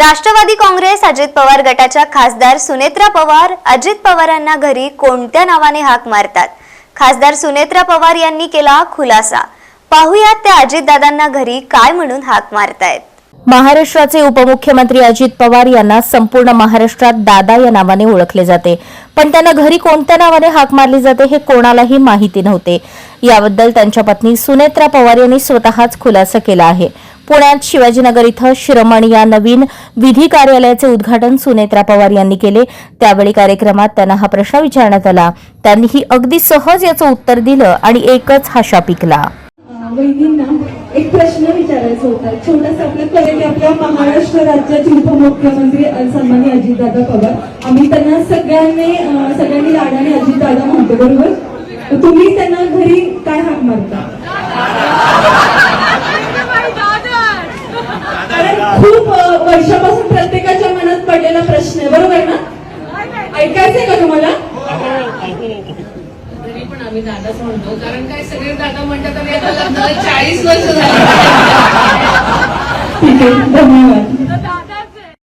राष्ट्रवादी काँग्रेस अजित पवार गटाच्या खासदार सुनेत्रा पवार अजित पवारांना घरी कोणत्या नावाने हाक मारतात? खासदार सुनेत्रा पवार यांनी केला खुलासा. पाहुयात त्या अजितदादांना घरी काय म्हणून हाक मारतायत. महाराष्ट्राचे उपमुख्यमंत्री अजित पवार यांना संपूर्ण महाराष्ट्रात दादा या नावाने ओळखले जाते. पण त्यांना घरी कोणत्या नावाने हाक मारली जाते हे कोणालाही माहिती नव्हते. याबद्दल त्यांच्या पत्नी सुनेत्रा पवार यांनी स्वतःच खुलासा केला आहे. पुण्यात शिवाजीनगर इथं श्रमण या नवीन विधी कार्यालयाचे उद्घाटन सुनेत्रा पवार यांनी केले. त्यावेळी कार्यक्रमात त्यांना हा प्रश्न विचारण्यात आला. त्यांनीही अगदी सहज याचं उत्तर दिलं आणि एकच हाशा पिकला. वहिनींना एक प्रश्न विचारायचा होता. छोटासा आपल्या करेल आपल्या महाराष्ट्र राज्याचे उपमुख्यमंत्री अ, अजितदादा पवार. आम्ही त्यांना सगळ्यांनी सगळ्यांनी लाडाने अजितदादा म्हणतो बरोबर? तुम्ही त्यांना घरी काय हाक मारता? कारण खूप वर्षापासून प्रत्येकाच्या मनात पडलेला प्रश्न आहे बरोबर ना? ऐकायचंय का तुम्हाला? तरी पण आम्ही दादाच म्हणतो. कारण काय सगळे दादा म्हणतात आणि आता लग्नाला चाळीस वर्ष झाली. धन्यवाद.